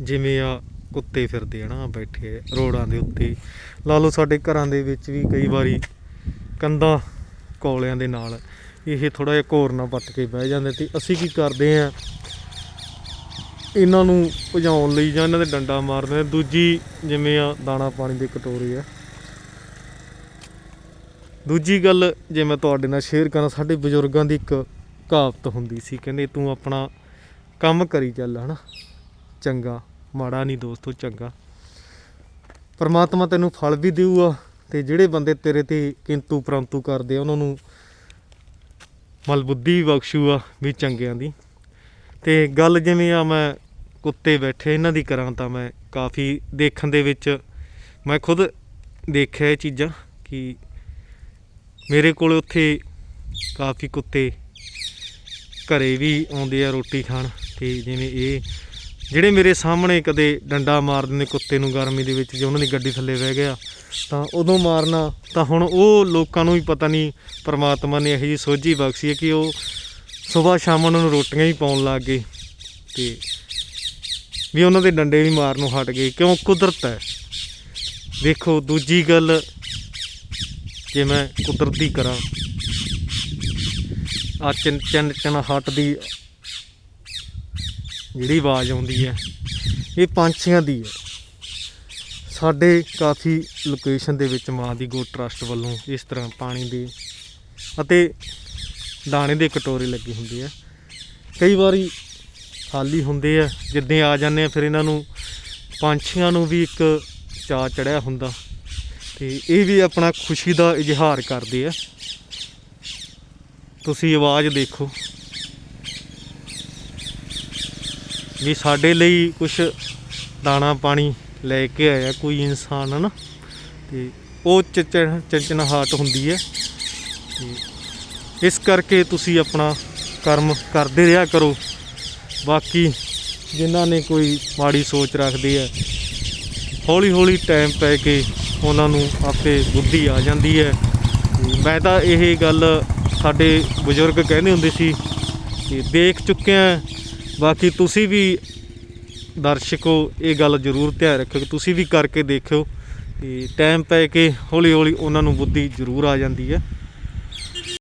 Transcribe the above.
ਜਿਵੇਂ ਆ ਕੁੱਤੇ ਫਿਰਦੇ ਆ ਨਾ ਬੈਠੇ ਆ ਰੋਡਾਂ ਦੇ ਉੱਤੇ। ਲਾ ਲਓ ਸਾਡੇ ਘਰਾਂ ਦੇ ਵਿੱਚ ਵੀ ਕਈ ਵਾਰੀ ਕੰਧਾਂ ਕੋਲਿਆਂ ਦੇ ਨਾਲ ਇਹ ਥੋੜਾ ਜਿਹਾ ਘੋਰ ਨਾ ਪੱਟ ਕੇ ਬਹਿ ਜਾਂਦੇ ਤੇ ਅਸੀਂ ਕੀ ਕਰਦੇ ਆ? ਇਹਨਾਂ ਨੂੰ ਭਜਾਉਣ ਲਈ ਜਾਂ ਇਹਨਾਂ ਦੇ ਡੰਡਾ ਮਾਰਦੇ ਆ। ਦੂਜੀ ਜਿਵੇਂ ਆ ਦਾਣਾ ਪਾਣੀ ਦੇ ਕਟੋਰੇ ਆ। ਦੂਜੀ ਗੱਲ ਜੇ ਮੈਂ ਤੁਹਾਡੇ ਨਾਲ ਸ਼ੇਅਰ ਕਰਾਂ, ਸਾਡੇ ਬਜ਼ੁਰਗਾਂ ਦੀ ਇੱਕ ਕਹਾਵਤ ਹੁੰਦੀ ਸੀ, ਕਹਿੰਦੇ ਤੂੰ ਆਪਣਾ ਕੰਮ ਕਰੀ ਚੱਲ, ਹਨਾ? ਚੰਗਾ, ਮਾੜਾ ਨਹੀਂ ਦੋਸਤੋ ਚੰਗਾ। ਪਰਮਾਤਮਾ ਤੈਨੂੰ ਫਲ ਵੀ ਦੇਊਗਾ ਤੇ ਜਿਹੜੇ ਬੰਦੇ ਤੇਰੇ ਤੇ ਕਿੰਤੂ ਪਰੰਤੂ ਕਰਦੇ ਆ, ਉਹਨਾਂ ਨੂੰ ਮਲਬੁੱਧੀ ਵੀ ਬਖਸ਼ੂ ਆ ਵੀ ਚੰਗਿਆਂ ਦੀ। ਤੇ ਗੱਲ ਜਿਵੇਂ ਆ, ਮੈਂ ਕੁੱਤੇ ਬੈਠੇ, ਇਹਨਾਂ ਦੀ ਕਰਾਂ ਤਾਂ ਮੈਂ ਕਾਫੀ ਦੇਖਣ ਦੇ ਵਿੱਚ ਮੈਂ ਖੁਦ ਦੇਖਿਆ ਇਹ ਚੀਜ਼ਾਂ ਕਿ ਮੇਰੇ ਕੋਲ ਉੱਥੇ ਕਾਫੀ ਕੁੱਤੇ ਘਰੇ ਵੀ ਆਉਂਦੇ ਆ ਰੋਟੀ ਖਾਣ, ਤੇ ਜਿਵੇਂ ਇਹ ਜਿਹੜੇ ਮੇਰੇ ਸਾਹਮਣੇ ਕਦੇ ਡੰਡਾ ਮਾਰ ਦਿੰਦੇ, ਕੁੱਤੇ ਨੂੰ ਗਰਮੀ ਦੇ ਵਿੱਚ ਜੇ ਉਹਨਾਂ ਦੀ ਗੱਡੀ ਥੱਲੇ ਬਹਿ ਗਿਆ, ਤਾਂ ਉਦੋਂ ਮਾਰਨਾ, ਤਾਂ ਹੁਣ ਉਹ ਲੋਕਾਂ ਨੂੰ ਵੀ ਪਤਾ ਨਹੀਂ, ਪਰਮਾਤਮਾ ਨੇ ਇਹੋ ਜਿਹੀ ਸੋਝੀ ਬਖਸ਼ੀ ਹੈ ਕਿ ਉਹ ਸਵੇਰ ਸ਼ਾਮ ਉਹਨਾਂ ਨੂੰ ਰੋਟੀਆਂ ਹੀ ਪਾਉਣ ਲੱਗ ਗਏ ਤੇ ਵੀ ਉਹਨਾਂ ਦੇ ਡੰਡੇ ਵੀ ਮਾਰਨੋਂ ਹਟ ਗਏ। ਕਿਉਂ? ਕੁਦਰਤ ਹੈ। ਦੇਖੋ, ਦੂਜੀ ਗੱਲ ਜੇ ਮੈਂ ਕੁਦਰਤੀ ਕਰਾਂ ਆ ਚਨ ਚਨ ਚਨ ਹੱਟ ਦੀ ਜਿਹੜੀ ਆਵਾਜ਼ ਆਉਂਦੀ ਹੈ, ਇਹ ਪੰਛੀਆਂ ਦੀ ਹੈ। ਸਾਡੇ ਕਾਫੀ ਲੋਕੇਸ਼ਨ ਦੇ ਵਿੱਚ ਮਾਂ ਦੀ ਗੋ ਟਰਸਟ ਵੱਲੋਂ ਇਸ ਤਰ੍ਹਾਂ ਪਾਣੀ ਦੇ ਅਤੇ ਦਾਣੇ ਦੇ ਕਟੋਰੇ ਲੱਗੇ ਹੁੰਦੇ ਆ। ਕਈ ਵਾਰੀ ਖਾਲੀ ਹੁੰਦੇ ਆ, ਜਿੱਦਾਂ ਆ ਜਾਂਦੇ ਆ, ਫਿਰ ਇਹਨਾਂ ਨੂੰ ਪੰਛੀਆਂ ਨੂੰ ਵੀ ਇੱਕ ਚਾਅ ਚੜਿਆ ਹੁੰਦਾ ਤੇ ਇਹ ਵੀ ਆਪਣਾ ਖੁਸ਼ੀ ਦਾ ਇਜ਼ਹਾਰ ਕਰਦੇ ਆ। ਤੁਸੀਂ ਆਵਾਜ਼ ਦੇਖੋ। ਵੀ ਸਾਡੇ ਲਈ ਕੁਝ ਦਾਣਾ ਪਾਣੀ ਲੈ ਕੇ ਆਇਆ ਕੋਈ ਇਨਸਾਨ, ਹਨਾ? ਤੇ ਉਹ ਚਚਣ ਚਚਣਹਾਟ ਹੁੰਦੀ ਹੈ। ਤੇ ਇਸ ਕਰਕੇ ਤੁਸੀਂ ਆਪਣਾ ਕਰਮ ਕਰਦੇ ਰਿਹਾ ਕਰੋ। ਬਾਕੀ ਜਿਨ੍ਹਾਂ ਨੇ ਕੋਈ ਮਾੜੀ ਸੋਚ ਰੱਖਦੇ ਹੈ ਹੌਲੀ ਹੌਲੀ ਟਾਈਮ ਪੈ ਕੇ ਉਹਨਾਂ ਨੂੰ ਆਪੇ ਬੁੱਧੀ ਆ ਜਾਂਦੀ ਹੈ। ਮੈਂ ਤਾਂ ਇਹ ਗੱਲ ਸਾਡੇ ਬਜ਼ੁਰਗ ਕਹਿੰਦੇ ਹੁੰਦੇ ਸੀ ਕਿ ਦੇਖ ਚੁੱਕਿਆ ਬਾਕੀ ਤੁਸੀਂ ਵੀ ਦਰਸ਼ਕੋ, ਇਹ ਗੱਲ ਜ਼ਰੂਰ ਧਿਆਨ ਰੱਖਿਓ ਕਿ ਤੁਸੀਂ ਵੀ ਕਰਕੇ ਦੇਖਿਓ ਤੇ ਟਾਈਮ ਪੈ ਕੇ ਹੌਲੀ ਹੌਲੀ ਉਹਨਾਂ ਨੂੰ ਬੁੱਧੀ ਜ਼ਰੂਰ ਆ ਜਾਂਦੀ ਹੈ।